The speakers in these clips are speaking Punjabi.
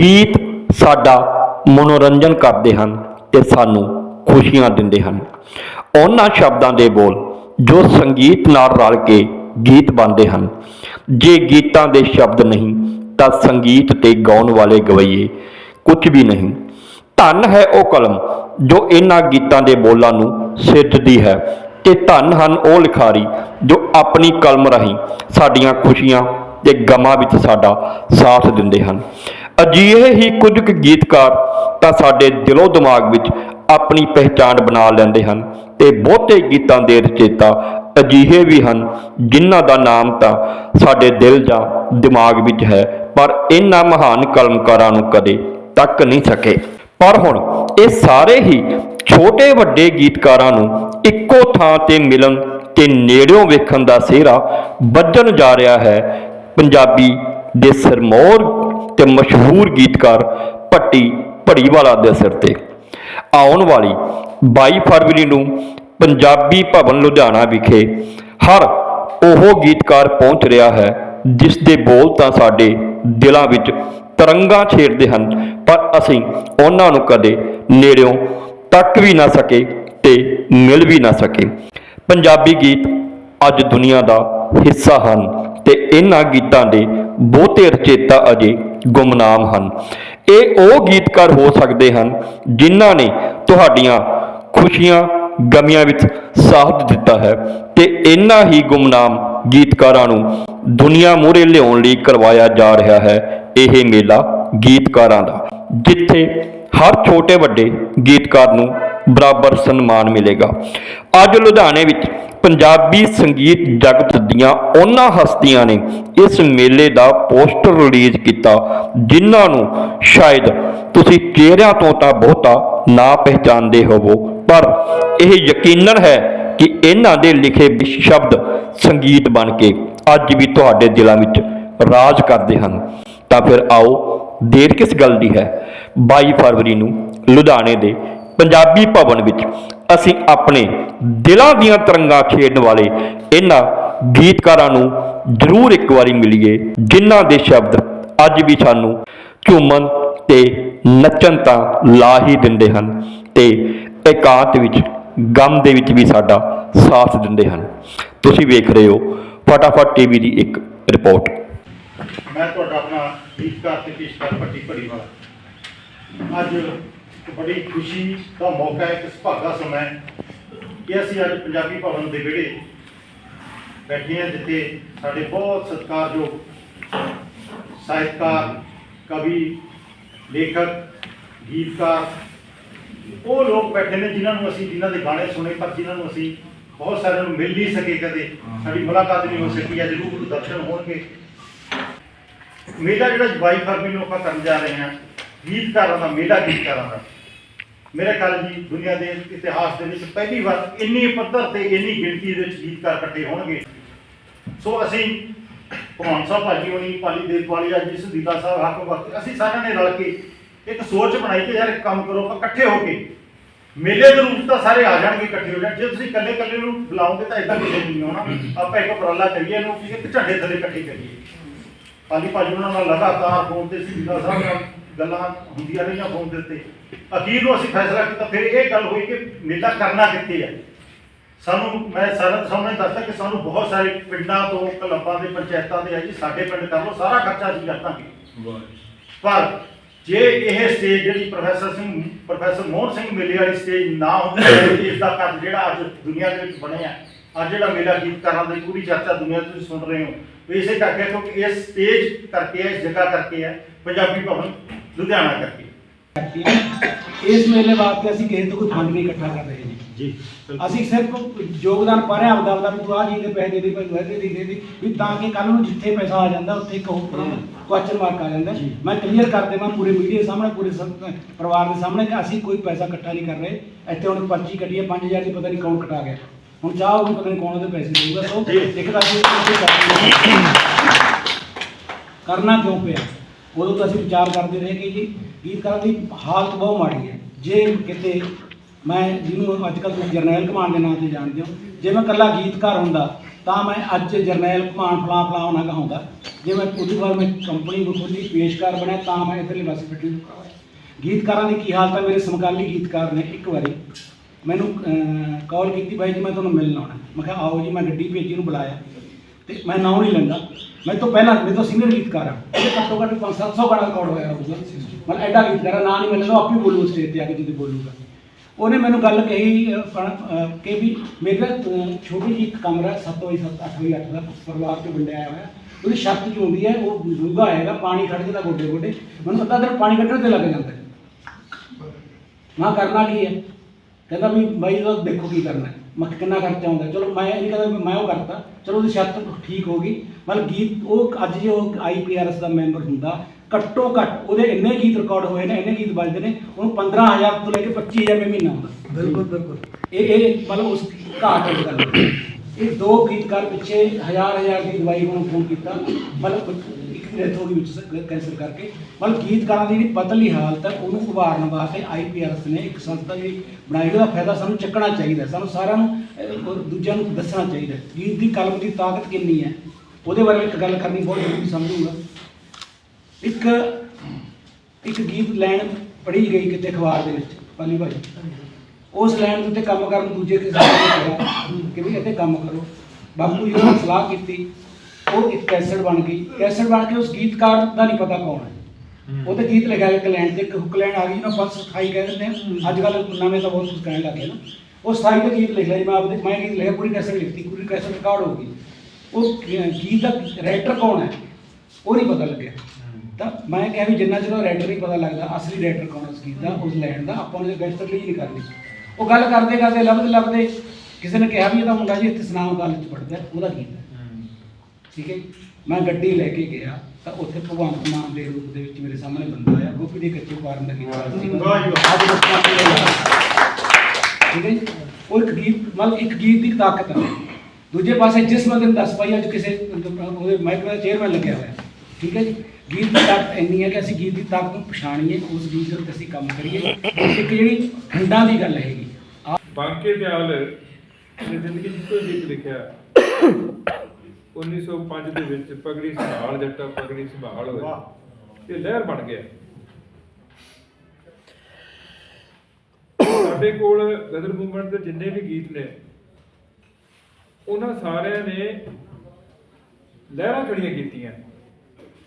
ਗੀਤ ਸਾਡਾ ਮਨੋਰੰਜਨ ਕਰਦੇ ਹਨ ਤੇ ਸਾਨੂੰ ਖੁਸ਼ੀਆਂ ਦਿੰਦੇ ਹਨ। ਉਹਨਾਂ ਸ਼ਬਦਾਂ ਦੇ ਬੋਲ ਜੋ ਸੰਗੀਤ ਨਾਲ ਰਲ ਕੇ ਗੀਤ ਬਣਦੇ ਹਨ। ਜੇ ਗੀਤਾਂ ਦੇ ਸ਼ਬਦ ਨਹੀਂ, ਤਾਂ ਸੰਗੀਤ ਤੇ ਗਾਉਣ ਵਾਲੇ ਗਵਈਏ ਕੁਝ ਵੀ ਨਹੀਂ। ਧੰਨ ਹੈ ਉਹ ਕਲਮ ਜੋ ਇਹਨਾਂ ਗੀਤਾਂ ਦੇ ਬੋਲਾਂ ਨੂੰ ਸਿਰਜਦੀ ਹੈ ਤੇ ਧੰਨ ਹਨ ਉਹ ਲਿਖਾਰੀ ਜੋ ਆਪਣੀ ਕਲਮ ਰਾਹੀਂ ਸਾਡੀਆਂ ਖੁਸ਼ੀਆਂ ਤੇ ਗਮਾਂ ਵਿੱਚ ਸਾਡਾ ਸਾਥ ਦਿੰਦੇ ਹਨ। ਅਜਿਹੇ ਹੀ ਕੁਝ ਕੁ ਗੀਤਕਾਰ ਤਾਂ ਸਾਡੇ ਦਿਲੋਂ ਦਿਮਾਗ ਵਿੱਚ ਆਪਣੀ ਪਹਿਚਾਣ ਬਣਾ ਲੈਂਦੇ ਹਨ ਤੇ ਬਹੁਤੇ ਗੀਤਾਂ ਦੇ ਰਚੇਤਾ ਅਜਿਹੇ ਵੀ ਹਨ ਜਿਨ੍ਹਾਂ ਦਾ ਨਾਮ ਤਾਂ ਸਾਡੇ ਦਿਲ ਜਾਂ ਦਿਮਾਗ ਵਿੱਚ ਹੈ, ਪਰ ਇਹਨਾਂ ਮਹਾਨ ਕਲਮਕਾਰਾਂ ਨੂੰ ਕਦੇ ਤੱਕ ਨਹੀਂ ਸਕੇ। ਪਰ ਹੁਣ ਇਹ ਸਾਰੇ ਹੀ ਛੋਟੇ ਵੱਡੇ ਗੀਤਕਾਰਾਂ ਨੂੰ ਇੱਕੋ ਥਾਂ ਤੇ ਮਿਲਣ ਤੇ ਨੇੜਿਓਂ ਵੇਖਣ ਦਾ ਸਿਹਰਾ ਵੱਜਣ ਜਾ ਰਿਹਾ ਹੈ। ਪੰਜਾਬੀ ਦੇ ਸਰਮੌਰ ਤੇ ਮਸ਼ਹੂਰ ਗੀਤਕਾਰ ਭੱਟੀ ਭੜੀਵਾਲਾ ਦੇ ਸਿਰ ਤੇ। ਆਉਣ ਵਾਲੀ 22 ਫਰਵਰੀ ਨੂੰ ਪੰਜਾਬੀ ਭਵਨ ਲੁਧਿਆਣਾ ਵਿਖੇ ਹਰ ਉਹ ਗੀਤਕਾਰ ਪਹੁੰਚ ਰਿਹਾ ਹੈ, ਜਿਸ ਦੇ ਬੋਲ ਤਾਂ ਸਾਡੇ ਦਿਲਾਂ ਵਿੱਚ ਤਰੰਗਾਂ ਛੇੜਦੇ ਹਨ, ਪਰ ਅਸੀਂ ਉਹਨਾਂ ਨੂੰ ਕਦੇ ਨੇੜਿਓਂ ਤੱਕ ਵੀ ਨਾ ਸਕੇ ਤੇ ਮਿਲ ਵੀ ਨਾ ਸਕੇ। ਪੰਜਾਬੀ ਗੀਤ ਅੱਜ ਦੁਨੀਆ ਦਾ ਹਿੱਸਾ ਹਨ ਤੇ ਇਹਨਾਂ ਗੀਤਾਂ ਦੇ ਬਹੁਤੇ ਰਚੇਤਾ ਅਜੇ ਗੁੰਮਨਾਮ ਹਨ। ਇਹ ਉਹ ਗੀਤਕਾਰ ਹੋ ਸਕਦੇ ਹਨ ਜਿਨ੍ਹਾਂ ਨੇ ਤੁਹਾਡੀਆਂ ਖੁਸ਼ੀਆਂ ਗਮੀਆਂ ਵਿੱਚ ਸਾਥ ਦਿੱਤਾ ਹੈ ਤੇ ਇਹਨਾਂ ਹੀ ਗੁੰਮਨਾਮ ਗੀਤਕਾਰਾਂ ਨੂੰ ਦੁਨੀਆ ਮੂਹਰੇ ਲਿਆਉਣ ਲਈ ਕਰਵਾਇਆ ਜਾ ਰਿਹਾ ਹੈ ਇਹ ਮੇਲਾ ਗੀਤਕਾਰਾਂ ਦਾ, ਜਿੱਥੇ ਹਰ ਛੋਟੇ ਵੱਡੇ ਗੀਤਕਾਰ ਨੂੰ ਬਰਾਬਰ ਸਨਮਾਨ ਮਿਲੇਗਾ। ਅੱਜ ਲੁਧਿਆਣੇ ਵਿੱਚ ਪੰਜਾਬੀ ਸੰਗੀਤ ਜਗਤ ਦੀਆਂ ਉਹਨਾਂ ਹਸਤੀਆਂ ਨੇ ਇਸ ਮੇਲੇ ਦਾ ਪੋਸਟਰ ਰਿਲੀਜ਼ ਕੀਤਾ, ਜਿਨ੍ਹਾਂ ਨੂੰ ਸ਼ਾਇਦ ਤੁਸੀਂ ਚਿਹਰਿਆਂ ਤੋਂ ਤਾਂ ਬਹੁਤਾ ਨਾ ਪਹਿਚਾਨਦੇ ਹੋਵੋ, ਪਰ ਇਹ ਯਕੀਨਨ ਹੈ ਕਿ ਇਹਨਾਂ ਦੇ ਲਿਖੇ ਵੀ ਸ਼ਬਦ ਸੰਗੀਤ ਬਣ ਕੇ ਅੱਜ ਵੀ ਤੁਹਾਡੇ ਦਿਲਾਂ ਵਿੱਚ ਰਾਜ ਕਰਦੇ ਹਨ। ਤਾਂ ਫਿਰ ਆਓ, ਦੇਰ ਕਿਸ ਗੱਲ ਦੀ ਹੈ? 22 ਫਰਵਰੀ ਨੂੰ ਲੁਧਿਆਣੇ ਦੇ ਪੰਜਾਬੀ ਭਵਨ ਵਿੱਚ ਅਸੀਂ ਆਪਣੇ ਦਿਲਾਂ ਦੀਆਂ ਤਰੰਗਾਂ ਖੇਡਣ ਵਾਲੇ ਇਹਨਾਂ ਗੀਤਕਾਰਾਂ ਨੂੰ ਜ਼ਰੂਰ ਇੱਕ ਵਾਰੀ ਮਿਲੀਏ, ਜਿਨ੍ਹਾਂ ਦੇ ਸ਼ਬਦ ਅੱਜ ਵੀ ਸਾਨੂੰ ਝੂਮਣ ਤੇ ਨੱਚਣ ਤਾਂ ਲਾ ਹੀ ਦਿੰਦੇ ਹਨ ਤੇ ਇਕਾਂਤ ਵਿੱਚ, ਗਮ ਦੇ ਵਿੱਚ ਵੀ ਸਾਡਾ ਸਾਥ ਦਿੰਦੇ ਹਨ। ਤੁਸੀਂ ਵੇਖ ਰਹੇ ਹੋ ਫਟਾਫਟ ਟੀਵੀ ਦੀ ਇੱਕ ਰਿਪੋਰਟ। ਮੈਂ ਤੁਹਾਡਾ ਆਪਣਾ ਗੀਤਕਾਰ ਤੇ ਪੇਸ਼ਕਾਰ ਪੱਟੀ ਭੜੀ ਵਾਲਾ ਅੱਜ ਬੜੀ ਖੁਸ਼ੀ ਦਾ ਮੌਕਾ ਹੈ, ਇੱਕ ਸੁਭਾਗਾ ਸਮਾਂ ਹੈ ਕਿ ਅਸੀਂ ਅੱਜ ਪੰਜਾਬੀ ਭਵਨ ਦੇ ਵਿਹੜੇ ਬੈਠੇ ਹਾਂ, ਜਿੱਥੇ ਸਾਡੇ ਬਹੁਤ ਸਤਿਕਾਰਯੋਗ ਸਾਹਿਤਕਾਰ, ਕਵੀ, ਲੇਖਕ, ਗੀਤਕਾਰ, ਉਹ ਲੋਕ ਬੈਠੇ ਨੇ ਜਿਨ੍ਹਾਂ ਨੂੰ ਅਸੀਂ ਜਿਨ੍ਹਾਂ ਦੇ ਗਾਣੇ ਸੁਣੇ, ਪਰ ਜਿਨ੍ਹਾਂ ਨੂੰ ਅਸੀਂ ਬਹੁਤ ਸਾਰਿਆਂ ਨੂੰ ਮਿਲ ਨਹੀਂ ਸਕੇ ਕਦੇ। ਸਾਡੀ ਮੁਲਾਕਾਤ ਨਹੀਂ ਹੋ ਸਕੀ, ਅੱਜ ਰੂਪ ਦਰਸ਼ਨ ਹੋਣਗੇ। ਮੇਲਾ ਜਿਹੜਾ 22 ਫਰਵਰੀ ਨੂੰ ਆਪਾਂ ਕਰਨ ਜਾ ਰਹੇ ਹਾਂ, ਗੀਤਕਾਰਾਂ ਦਾ ਮੇਲਾ, ਗੀਤਕਾਰਾਂ ਦਾ। ਮੇਰੇ ਖਿਆਲ ਜੀ ਦੁਨੀਆ ਦੇ ਇਤਿਹਾਸ ਦੇ ਵਿੱਚ ਪਹਿਲੀ ਵਾਰ ਇੰਨੀ ਪੱਧਰ ਤੇ ਇੰਨੀ ਗਿਣਤੀ ਦੇ ਵਿੱਚ ਗੀਤਕਾਰ ਇਕੱਠੇ ਹੋਣਗੇ। ਸੋ ਅਸੀਂ ਭਗਵਾਨ ਸਾਹਿਬ ਭਾਜੀ ਹੋਣੀ, ਪਾਲੀ ਦੇਵ ਵਾਲੀਆ ਜੀ ਸੁਦੀਤਾ ਸਾਹਿਬ, ਹੱਕ ਵਕਤ ਅਸੀਂ ਸਾਰਿਆਂ ਨੇ ਰਲ ਕੇ ਇੱਕ ਸੋਚ ਬਣਾਈ ਕਿ ਯਾਰ ਇੱਕ ਕੰਮ ਕਰੋ, ਆਪਾਂ ਇਕੱਠੇ ਹੋ ਕੇ ਮੇਲੇ ਦੇ ਰੂਪ ਤਾਂ ਸਾਰੇ ਆ ਜਾਣਗੇ ਇਕੱਠੇ ਹੋ ਜਾਣ। ਜੇ ਤੁਸੀਂ ਇਕੱਲੇ ਇਕੱਲੇ ਨੂੰ ਬੁਲਾਓਗੇ ਤਾਂ ਇਦਾਂ ਕਿਸੇ ਨਹੀਂ ਆਉਣਾ। ਆਪਾਂ ਇੱਕ ਉਪਰਾਲਾ ਕਰੀਏ ਇਹਨੂੰ ਕਿ ਇੱਕ ਝੰਡੇ ਥੱਲੇ ਇਕੱਠੇ ਕਰੀਏ। ਪਾਲੀ ਭਾਜੀ ਉਹਨਾਂ ਨਾਲ ਲਗਾਤਾਰ ਫੋਨ ਤੇ ਸੀਤਾ ਸਾਹਿਬ ਨਾਲ ਗੱਲਾਂ ਹੁੰਦੀਆਂ ਰਹੀਆਂ ਫੋਨ ਦੇ ਉੱਤੇ। ਅਖੀਰ ਨੂੰ ਅਸੀਂ ਫੈਸਲਾ ਕੀਤਾ ਫਿਰ ਇਹ ਗੱਲ ਹੋਈ ਕਿ ਮੇਲਾ ਕਰਨਾ ਕਿੱਥੇ ਹੈ ਸਾਨੂੰ ਮੈਂ ਸਾਰਾ ਦੇ ਸਾਹਮਣੇ ਦੱਸਦਾ ਕਿ ਸਾਨੂੰ ਬਹੁਤ ਸਾਰੇ ਪਿੰਡਾਂ ਤੋਂ ਕਲੱਬਾਂ ਦੇ ਪੰਚਾਇਤਾਂ ਦੇ ਆ ਜੀ ਸਾਡੇ ਪਿੰਡ ਕਰ ਲਓ ਸਾਰਾ ਖਰਚਾ ਅਸੀਂ ਕਰਤਾਂਗੇ। ਪਰ ਜੇ ਇਹ ਸਟੇਜ ਜਿਹੜੀ ਪ੍ਰੋਫੈਸਰ ਸਿੰਘ ਪ੍ਰੋਫੈਸਰ ਮੋਹਨ ਸਿੰਘ ਮੇਲੇ ਵਾਲੀ ਸਟੇਜ ਨਾ ਹੁੰਦੀ ਇਸ ਦਾ ਕੱਦ ਜਿਹੜਾ ਅੱਜ ਦੁਨੀਆ ਦੇ ਵਿੱਚ ਬਣਿਆ ਅੱਜ ਜਿਹੜਾ ਮੇਲਾ ਗੀਤਕਾਰਾਂ ਦੀ ਪੂਰੀ ਚਰਚਾ ਦੁਨੀਆ ਤੁਸੀਂ ਸੁਣ ਰਹੇ ਹੋ। ਇਸੇ ਕਰਕੇ ਕਿਉਂਕਿ ਇਹ ਸਟੇਜ ਕਰਕੇ ਹੈ, ਇਸ ਜਗ੍ਹਾ ਕਰਕੇ ਹੈ ਪੰਜਾਬੀ ਭਵਨ ਲੁਧਿਆਣਾ ਕਰਕੇ। ਇਸ ਮੇਲੇ ਵਾਸਤੇ ਅਸੀਂ ਕਿਸੇ ਤੋਂ ਕੋਈ ਫੰਡ ਨਹੀਂ ਇਕੱਠਾ ਕਰ ਰਹੇ ਜੀ। ਜੀ ਅਸੀਂ ਸਿਰਫ ਯੋਗਦਾਨ ਪਾ ਰਹੇ ਹਾਂ ਆਪਦਾ ਆਪਦਾ ਵੀ ਤੂੰ ਆਹ ਜੀ ਦੇ ਪੈਸੇ ਦੇ ਦੇ ਭਾਈ ਦੇ ਦੇ ਦੇ ਵੀ ਤਾਂ ਕਿ ਕੱਲ ਨੂੰ ਜਿੱਥੇ ਪੈਸਾ ਆ ਜਾਂਦਾ ਉੱਥੇ ਇੱਕ ਹੋਰ ਕੁਐਸਚਨ ਮਾਰਕ ਆ ਜਾਂਦਾ। ਮੈਂ ਕਲੀਅਰ ਕਰ ਦੇਵਾਂ ਪੂਰੇ ਮੀਡੀਆ ਸਾਹਮਣੇ ਪੂਰੇ ਪਰਿਵਾਰ ਦੇ ਸਾਹਮਣੇ ਕਿ ਅਸੀਂ ਕੋਈ ਪੈਸਾ ਇਕੱਠਾ ਨਹੀਂ ਕਰ ਰਹੇ। ਇੱਥੇ ਹੁਣ ਪਰਚੀ ਕੱਢੀ ਹੈ 5000 ਦੀ ਪਤਾ ਨਹੀਂ ਕੌਣ ਕਟਾ ਗਿਆ। ਹੁਣ ਚਾਹ ਉਹਨੂੰ ਪਤਾ ਨਹੀਂ ਕੌਣ ਉਹਦੇ ਪੈਸੇ ਦੇਊਗਾ। ਸੋ। ਇੱਕ ਤਾਂ ਅਸੀਂ। ਕਰਨਾ ਕਿਉਂ ਪਿਆ? ਉਦੋਂ ਤਾਂ ਅਸੀਂ ਵਿਚਾਰ ਕਰਦੇ ਰਹੇ ਕਿ ਜੀ ਗੀਤਕਾਰਾਂ ਦੀ ਹਾਲਤ ਬਹੁਤ ਮਾੜੀ ਹੈ। ਜੇ ਕਿਤੇ ਮੈਂ ਜਿਹਨੂੰ ਅੱਜ ਕੱਲ੍ਹ ਤੁਸੀਂ ਜਰਨੈਲ ਕਮਾਨ ਦੇ ਨਾਂ ਤੇ ਜਾਣਦੇ ਹੋ, ਜੇ ਮੈਂ ਇਕੱਲਾ ਗੀਤਕਾਰ ਹੁੰਦਾ, ਤਾਂ ਮੈਂ ਅੱਜ ਜਰਨੈਲ ਘਮਾਨ ਫਲਾ ਫਲਾ ਹੋਣਾ ਕਹਾਉਂਦਾ ਜੇ ਮੈਂ ਉਹਦੀ ਵਾਰ ਮੈਂ ਕੰਪਨੀ ਨੂੰ ਖੋਲੀ ਪੇਸ਼ਕਾਰ ਬਣਿਆ, ਤਾਂ ਮੈਂ ਇਧਰਲੇ ਪਾਸੇ ਫਿੱਟਿੰਗ ਗੀਤਕਾਰਾਂ ਦੀ ਕੀ ਹਾਲਤ ਹੈ? ਮੇਰੇ ਸਮਕਾਲੀ ਗੀਤਕਾਰ ਨੇ ਇੱਕ ਵਾਰੀ ਮੈਨੂੰ ਕਾਲ ਕੀਤੀ, ਬਾਈ ਜੀ, ਮੈਂ ਤੁਹਾਨੂੰ ਮਿਲਣ ਆਉਣਾ ਮੈਂ ਕਿਹਾ, ਆਓ ਜੀ, ਮੈਂ ਗੱਡੀ ਭੇਜੀ ਨੂੰ ਬੁਲਾਇਆ। ਤੇ ਮੈਂ ਨਾਮ ਨਹੀਂ ਲੈਂਦਾ। ਮੈਂ ਤੋਂ ਪਹਿਲਾਂ ਮੇਰੇ ਤੋਂ ਸੀਨੀਅਰ ਗੀਤਕਾਰ ਆ। ਇਹ ਘੱਟੋ ਘੱਟ 5-700 ਗਾਣਾ ਰਿਕਾਰਡ ਹੋਇਆ ਹੋਊਗਾ। ਮਤਲਬ ਐਡਾ ਗੀਤਕਾਰ ਆ, ਨਾਂ ਨਹੀਂ ਮਿਲਦਾ ਆਪੇ ਬੋਲੂ ਸਟੇਜ ਤੇ ਆ ਕੇ ਜਦੋਂ ਬੋਲੂਗਾ। ਉਹਨੇ ਮੈਨੂੰ ਗੱਲ ਕਹੀ ਕਿ ਵੀ ਮੇਰੇ ਛੋਟੀ ਜਿਹੀ ਇੱਕ ਕਮਰਾ 7 ਵਜੇ 7 8 ਵਜੇ 8 ਦਾ ਪਰਿਵਾਰ ਤੋਂ ਵੰਡਿਆ ਹੋਇਆ ਉਹਦੀ ਛੱਤ ਜੋ ਹੁੰਦੀ ਹੈ ਉਹ ਡੂੰਘਾ ਆਏਗਾ ਪਾਣੀ ਖੜ ਜਾਂਦਾ ਗੋਡੇ ਗੋਡੇ ਮੈਨੂੰ ਅੱਧਾ ਦਿਨ ਪਾਣੀ ਕੱਢਣ ਤੇ ਲੱਗ ਜਾਂਦਾ ਹੈ। ਮੈਂ ਕਰਨਾ ਕੀ ਹੈ? ਕਹਿੰਦਾ ਵੀ ਬਾਈ ਦਾ ਦੇਖੋ ਕੀ ਕਰਨਾ ਹੈ। ਮੈਂ ਕਿਹਾ ਕਿੰਨਾ ਖਰਚਾ ਆਉਂਦਾ? ਚਲੋ ਮੈਂ ਇਹ ਕਹਿੰਦਾ ਵੀ ਮੈਂ ਉਹ ਕਰਤਾ। ਚਲੋ ਉਹਦੀ ਛੱਤ ਠੀਕ ਹੋ ਗਈ। ਮਤਲਬ ਗੀਤ ਉਹ ਅੱਜ ਜੇ ਉਹ ਆਈਪੀਆਰਐਸ ਦਾ ਮੈਂਬਰ ਹੁੰਦਾ ਘੱਟੋ ਘੱਟ ਉਹਦੇ ਇੰਨੇ ਗੀਤ ਰਿਕਾਰਡ ਹੋਏ ਨੇ ਇੰਨੇ ਗੀਤ ਵੱਜਦੇ ਨੇ ਉਹਨੂੰ 15000 ਤੋਂ ਲੈ ਕੇ 25000 ਰੁਪਏ ਮਹੀਨਾ ਆਉਂਦਾ ਬਿਲਕੁਲ ਬਿਲਕੁਲ। ਇਹ ਇਹ ਮਤਲਬ ਉਸ ਘਾਟ ਹੈ ਗੱਲ ਇਹ ਦੋ ਗੀਤਕਾਰ ਪਿੱਛੇ ਹਜ਼ਾਰ ਹਜ਼ਾਰ ਦੀ ਦਵਾਈ ਨੂੰ ਫੋਨ ਕੀਤਾ। ਮਤਲਬ ਡੈਥ ਹੋ ਗਈ ਵਿੱਚ ਕੈਂਸਰ ਕਰਕੇ। ਮਤਲਬ ਗੀਤਕਾਰਾਂ ਦੀ ਜਿਹੜੀ ਪਤਲੀ ਹਾਲਤ ਹੈ, ਉਹਨੂੰ ਉਭਾਰਨ ਵਾਸਤੇ ਆਈਪੀਆਰਐਸ ਨੇ ਇੱਕ ਸੰਸਥਾ ਜਿਹੜੀ ਬਣਾਈ, ਉਹਦਾ ਫਾਇਦਾ ਸਾਨੂੰ ਚੱਕਣਾ ਚਾਹੀਦਾ ਸਾਨੂੰ ਸਾਰਿਆਂ ਨੂੰ ਦੂਜਿਆਂ ਨੂੰ ਦੱਸਣਾ ਚਾਹੀਦਾ ਗੀਤ ਦੀ ਕਲਮ ਦੀ ਤਾਕਤ ਕਿੰਨੀ ਹੈ? ਉਹਦੇ ਬਾਰੇ ਇੱਕ ਗੱਲ ਕਰਨੀ ਬਹੁਤ ਜ਼ਰੂਰੀ ਸਮਝੂਗਾ। ਇੱਕ ਇੱਕ ਗੀਤ ਲੈਣ ਪੜ੍ਹੀ ਗਈ ਕਿਤੇ ਅਖਬਾਰ ਦੇ ਵਿੱਚ, ਪਾਲੀ ਭਾਈ। ਉਸ ਲੈਣ ਦੇ ਉੱਤੇ ਕੰਮ ਕਰਨ ਦੂਜੇ ਕਿਸੇ ਨੇ ਕਿਹਾ ਕਿ ਵੀ ਇੱਥੇ ਕੰਮ ਕਰੋ। ਬਾਪੂ ਜੀ ਨੇ ਸਲਾਹ ਕੀਤੀ। ਉਹ ਇੱਕ ਕੈਸਟ ਬਣ ਗਈ। ਕੈਸਟ ਬਣ ਕੇ ਉਸ ਗੀਤਕਾਰ ਦਾ ਨਹੀਂ ਪਤਾ ਕੌਣ ਹੈ। ਉਹ ਤੇ ਗੀਤ ਲਿਖਿਆ ਇੱਕ ਲਾਈਨ ਤੇ ਇੱਕ ਹੁੱਕ ਲਾਈਨ ਆ ਗਈ ਜਿਹਨੂੰ ਆਪਾਂ ਸਥਾਈ ਕਹਿ ਦਿੰਦੇ ਹਾਂ। ਅੱਜ ਕੱਲ੍ਹ ਨਵੇਂ ਤਾਂ ਬਹੁਤ ਕੁਝ ਕਹਿਣ ਲੱਗੇ ਨਾ। ਉਹ ਸਥਾਈ ਤੇ ਗੀਤ ਲਿਖ ਜੀ ਮੈਂ ਆਪਦੇ ਮੈਂ ਗੀਤ ਲਿਖਿਆ ਪੂਰੀ ਕੈਸਟ ਲਿਖਤੀ ਪੂਰੀ ਕੈਸਟ ਰਿਕਾਰਡ ਹੋ ਗਈ। ਉਹ ਗੀਤ ਦਾ ਰਾਈਟਰ ਕੌਣ ਹੈ? ਉਹ ਨਹੀਂ ਪਤਾ ਲੱਗਿਆ। ਤਾਂ ਮੈਂ ਕਿਹਾ ਵੀ ਜਿੰਨਾ ਚਿਰ ਰਾਈਟਰ ਨਹੀਂ ਪਤਾ ਲੱਗਦਾ ਅਸਲੀ ਰਾਈਟਰ ਕੌਣ ਹੈ ਉਸ ਗੀਤ ਦਾ ਉਸ ਲੈਣ ਦਾ ਆਪਾਂ ਨੂੰ ਗੈਸਟਰ ਲਈ ਨਹੀਂ ਕਰਨੀ ਉਹ ਗੱਲ ਕਰਦੇ ਕਰਦੇ ਲੱਭਦੇ ਲੱਭਦੇ ਕਿਸੇ ਨੇ ਕਿਹਾ ਵੀ ਇਹਦਾ ਮੁੰਡਾ ਜੀ ਇੱਥੇ ਸਨਾਮ ਕਾਲਜ ਚ ਪੜਦਾ ਉਹਦਾ ਗੀਤ ਠੀਕ ਹੈ। ਮੈਂ ਗੱਡੀ ਲੈ ਕੇ ਗਿਆ ਤਾਂ ਉੱਥੇ ਭਗਵੰਤ ਮਾਨ ਦੇ ਰੂਪ ਦੇ ਵਿੱਚ ਮੇਰੇ ਸਾਹਮਣੇ ਬੰਦਾ ਆਇਆ ਗੋਪੀ ਦੇ ਕੱਚੇ ਪਾਰਨ ਦਾ ਗੀਤ ਗਾਇਆ ਸੀ। ਵਾਹ ਜੀ ਵਾਹ। ਅੱਜ ਦੱਸਣਾ ਕੀ ਹੈ। ਠੀਕ ਹੈ ਉਹ ਇੱਕ ਗੀਤ ਮਤਲਬ ਇੱਕ ਗੀਤ ਦੀ ਤਾਕਤ ਹੈ ਦੂਜੇ ਪਾਸੇ ਜਿਸ ਬੰਦੇ ਨੂੰ ਦੱਸ ਪਾਈ ਅੱਜ ਕਿਸੇ ਉਹਦੇ ਦਾ ਚੇਅਰਮੈਨ ਲੱਗਿਆ ਹੋਇਆ ਠੀਕ ਹੈ ਜੀ ਗੀਤ ਦੀ ਤਾਕਤ ਇੰਨੀ ਹੈ ਕਿ ਅਸੀਂ ਗੀਤ ਦੀ ਤਾਕਤ ਨੂੰ ਪਛਾਣੀਏ ਉਸ ਗੀਤ ਦੇ ਉੱਤੇ ਅਸੀਂ ਕੰਮ ਕਰੀਏ ਇੱਕ ਜਿਹੜੀ ਖੰਡਾਂ ਦੀ ਗੱਲ ਹੈਗੀ ਆ ਬਾਂਕੇ ਦਿਆਲ ਨੇ ਜ਼ਿੰਦਗੀ ਦੀ ਕੋਈ ਗੀਤ ਲਿਖਿਆ 1905 ਦੇ ਵਿੱਚ ਪਗੜੀ ਸੰਭਾਲ ਜੱਟਾ ਪਗੜੀ ਸੰਭਾਲ ਹੋਇਆ। ਇਹ ਲਹਿਰ ਬਣ ਗਿਆ। ਸਾਡੇ ਕੋਲ ਗਦਰ ਮੂਵਮੈਂਟ ਦੇ ਜਿੰਨੇ ਵੀ ਗੀਤ ਨੇ ਉਹਨਾਂ ਸਾਰਿਆਂ ਨੇ ਲਹਿਰਾਂ ਖੜੀਆਂ ਕੀਤੀਆਂ।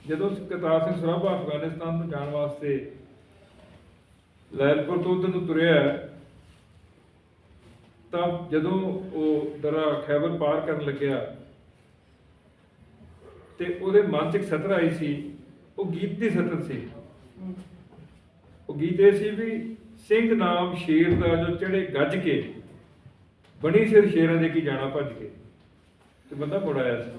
ਜਦੋਂ ਕਰਤਾਰ ਸਿੰਘ ਸਰਾਭਾ ਅਫਗਾਨਿਸਤਾਨ ਨੂੰ ਜਾਣ ਵਾਸਤੇ ਲੈਲਪੁਰ ਤੋਂ ਉਧਰ ਨੂੰ ਤੁਰਿਆ ਤਾਂ ਜਦੋਂ ਉਹ ਦਰਾ ਖੈਬਰ ਪਾਰ ਕਰਨ ਲੱਗਿਆ ਤੇ ਉਹਦੇ ਮਨ ਸਤਰ ਆਈ ਸੀ, ਉਹ ਗੀਤ ਦੀ ਸਤਰ ਸੀ। ਉਹ ਗੀਤ ਇਹ ਸੀ ਵੀ ਸਿੰਘ ਨਾਮ ਸ਼ੇਰ ਦਾ ਜੋ ਚੜੇ ਗੱਜ ਕੇ, ਬਣੀ ਸਿਰ ਸ਼ੇਰਾਂ ਦੇ ਕੀ ਜਾਣਾ ਭੱਜ ਕੇ। ਤੇ ਬੰਦਾ ਮੁੜ ਆਇਆ ਸੀ।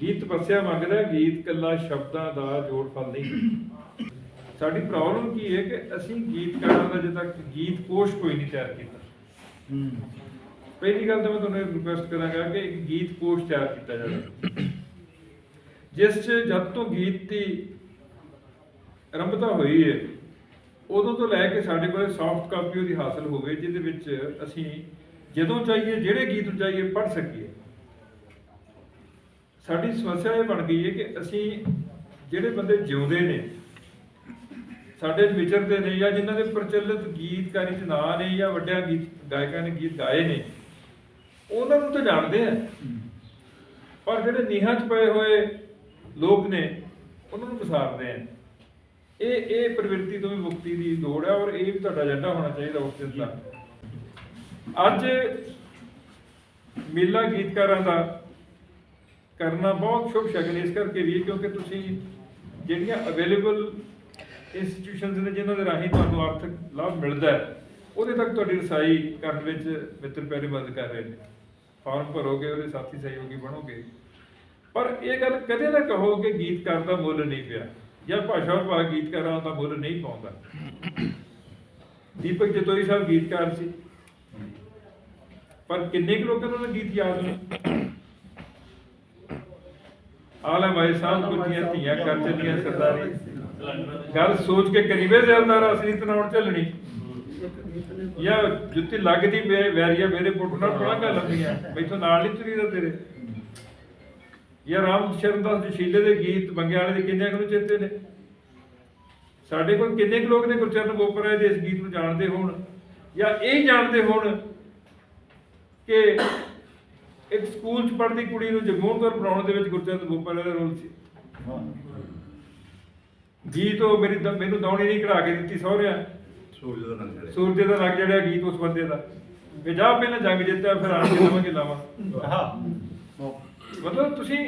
ਗੀਤ ਪਸਿਆ ਮੰਗਦਾ, ਗੀਤ ਕੱਲਾ ਸ਼ਬਦਾਂ ਦਾ ਜੋੜ ਫਲ ਨਹੀਂ। ਸਾਡੀ ਪ੍ਰੋਬਲਮ ਕੀ ਹੈ ਕਿ ਅਸੀਂ ਗੀਤਕਾਰਾਂ ਦਾ ਅਜੇ ਤੱਕ ਗੀਤ ਕੋਸ਼ ਕੋਈ ਨਹੀਂ ਤਿਆਰ ਕੀਤਾ। ਪਹਿਲੀ ਗੱਲ ਤਾਂ ਮੈਂ ਤੁਹਾਨੂੰ ਰਿਕੁਐਸਟ ਕਰਾਂਗਾ ਕਿ ਇੱਕ ਗੀਤ ਕੋਸ਼ ਤਿਆਰ ਕੀਤਾ ਜਾਵੇ। ਜਿਸ 'ਚ ਜਦ ਤੋਂ ਗੀਤ ਦੀ ਆਰੰਭਤਾ ਹੋਈ ਹੈ ਉਦੋਂ ਤੋਂ ਲੈ ਕੇ ਸਾਡੇ ਕੋਲ ਸੌਫਟ ਕਾਪੀ ਉਹਦੀ ਹਾਸਲ ਹੋਵੇ ਜਿਹਦੇ ਵਿੱਚ ਅਸੀਂ ਜਦੋਂ ਚਾਹੀਏ, ਜਿਹੜੇ ਗੀਤ ਨੂੰ ਚਾਹੀਏ ਪੜ੍ਹ ਸਕੀਏ। ਸਾਡੀ ਸਮੱਸਿਆ ਇਹ ਬਣ ਗਈ ਹੈ ਕਿ ਅਸੀਂ ਜਿਹੜੇ ਬੰਦੇ ਜਿਉਂਦੇ ਨੇ, ਸਾਡੇ ਵਿਚਰਦੇ ਨੇ ਜਾਂ ਜਿਨ੍ਹਾਂ ਦੇ ਪ੍ਰਚਲਿਤ ਗੀਤਕਾਰੀ 'ਚ ਨਾਂ ਨੇ ਜਾਂ ਵੱਡਿਆਂ ਗੀਤ ਗਾਇਕਾਂ ਨੇ ਗੀਤ ਗਾਏ ਨੇ ਉਹਨਾਂ ਨੂੰ ਤਾਂ ਜਾਣਦੇ ਆ। ਪਰ ਜਿਹੜੇ ਨੀਹਾਂ 'ਚ ਪਏ ਹੋਏ ਲੋਕ ਨੇ, ਉਹਨਾਂ ਨੂੰ ਪਸਾਰਦੇ ਆ। ਇਹ ਇਹ ਪ੍ਰਵਿਰਤੀ ਤੋਂ ਵੀ ਮੁਕਤੀ ਦੀ ਲੋੜ ਹੈ ਔਰ ਇਹ ਵੀ ਤੁਹਾਡਾ ਏਜੰਡਾ ਹੋਣਾ ਚਾਹੀਦਾ ਉਸ ਦਿਨ ਦਾ। ਅੱਜ ਮੇਲਾ ਗੀਤਕਾਰਾਂ ਦਾ ਕਰਨਾ ਬਹੁਤ ਸ਼ੁਭ ਸ਼ਗਨ ਇਸ ਕਰਕੇ ਵੀ ਕਿਉਂਕਿ ਤੁਸੀਂ ਜਿਹੜੀਆਂ ਅਵੇਲੇਬਲ ਇੰਸਟੀਟਿਊਸ਼ਨਸ ਨੇ ਜਿਨ੍ਹਾਂ ਦੇ ਰਾਹੀਂ ਤੁਹਾਨੂੰ ਆਰਥਿਕ ਲਾਭ ਮਿਲਦਾ ਹੈ, ਉਹਦੇ ਤੱਕ ਤੁਹਾਡੀ ਰਸਾਈ ਕਰਨ ਵਿੱਚ ਮਿੱਤਰ ਪੈਰੇ ਬੰਦ ਕਰ ਰਹੇ ਨੇ। ਫਾਰਮ ਭਰੋਗੇ, ਉਹਦੇ ਸਾਥੀ ਸਹਿਯੋਗੀ ਬਣੋਗੇ। ਪਰ ਇਹ ਗੱਲ ਕਦੇ ਨਾ ਕਹੋ ਕਿ ਗੀਤਕਾਰ ਦਾ ਮੁੱਲ ਨਹੀਂ ਪਿਆ। ਜਾਂ ਭਾਸ਼ਾ ਵਿਭਾਗ ਗੀਤਕਾਰਾਂ ਦਾ ਮੁੱਲ ਨਹੀਂ ਪਾਉਂਦਾ। ਦੀਪਕ ਜਤੋਈ ਸਾਹਿਬ ਗੀਤਕਾਰ ਸੀ। ਪਰ ਕਿੰਨੇ ਕੁ ਲੋਕਾਂ ਨੂੰ ਗੀਤ ਯਾਦ ਨੇ? ਆਲਾ ਭਾਈ ਸਾਹਿਬ ਕੁੱਤੀਆਂ ਧੀਆਂ ਕਰ ਚੱਲੀਆਂ ਸਰਦਾਰੀ। ਗੱਲ ਸੋਚ ਕੇ ਕਰੀਵੇ ਜ਼ਿਆਦਾਤਰ ਅਸਲੀ ਤਨਾਉਣ ਝੱਲਣੀ ਯਾ ਜੁੱਤੀ ਲੱਗਦੀ ਬੇ- ਵੈਰੀਆ ਮੇਰੇ ਪੁੱਟ ਨਾਲ ਪੜਾਂਗਾ ਲੰਮੀਆਂ ਮੈਥੋਂ ਨਾਲ ਨਹੀਂ ਤੁਰੀਦਾ ਤੇਰੇ। ਯਾ ਰਾਮ ਸ਼ਰਨ ਦਾਸ ਜਸ਼ੀਲੇ ਦੇ ਗੀਤ ਬੰਗੇ ਵਾਲੇ ਦੇ ਕਿੰਨੇ ਕੁ ਨੂੰ ਚੇਤੇ ਨੇ? ਸਾਡੇ ਕੋਲ ਕਿੰਨੇ ਕੁ ਲੋਕ ਨੇ ਗੁਰਚਰਨ ਬੋਪਰਾ ਦੇ ਇਸ ਗੀਤ ਨੂੰ ਜਾਣਦੇ ਹੋਣ? ਜਾਂ ਇਹ ਜਾਣਦੇ ਹੋਣ ਕਿ ਇੱਕ ਸਕੂਲ 'ਚ ਪੜ੍ਹਦੀ ਕੁੜੀ ਨੂੰ ਜਗਮੋਹਨ ਕੌਰ ਬਣਾਉਣ ਦੇ ਵਿੱਚ ਗੁਰਚਰਨ ਬੋਪਰਾ ਦਾ ਰੋਲ ਸੀ। ਗੀਤ ਉਹ ਮੇਰੀ ਦ- ਮੈਨੂੰ ਦੌਣੀ ਨਹੀਂ ਕਢਾ ਕੇ ਦਿੱਤੀ ਸਹੁਰਿਆਂ। ਸੂਰਜ ਦਾ ਰੰਗ ਸੂਰਜ ਦਾ ਰੰਗ ਜਿਹੜਾ ਗੀਤ ਉਸ ਬੰਦੇ ਦਾ। ਵੀ ਜਾ ਪਹਿਲਾਂ ਜੰਗ ਜਿੱਤਿਆ ਫਿਰ ਆਣ ਕੇ ਲਵਾਂਗੇ ਲਾਵਾਂ। ਮਤਲਬ ਤੁਸੀਂ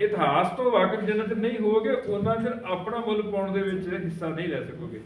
ਇਤਿਹਾਸ ਤੋਂ ਵਾਕਿਫ ਜਿੰਨਾ ਚਿਰ ਨਹੀਂ ਹੋਵੋਗੇ ਉਹਨਾਂ ਚਿਰ ਆਪਣਾ ਮੁੱਲ ਪਾਉਣ ਦੇ ਵਿੱਚ ਹਿੱਸਾ ਨਹੀਂ ਲੈ ਸਕੋਗੇ।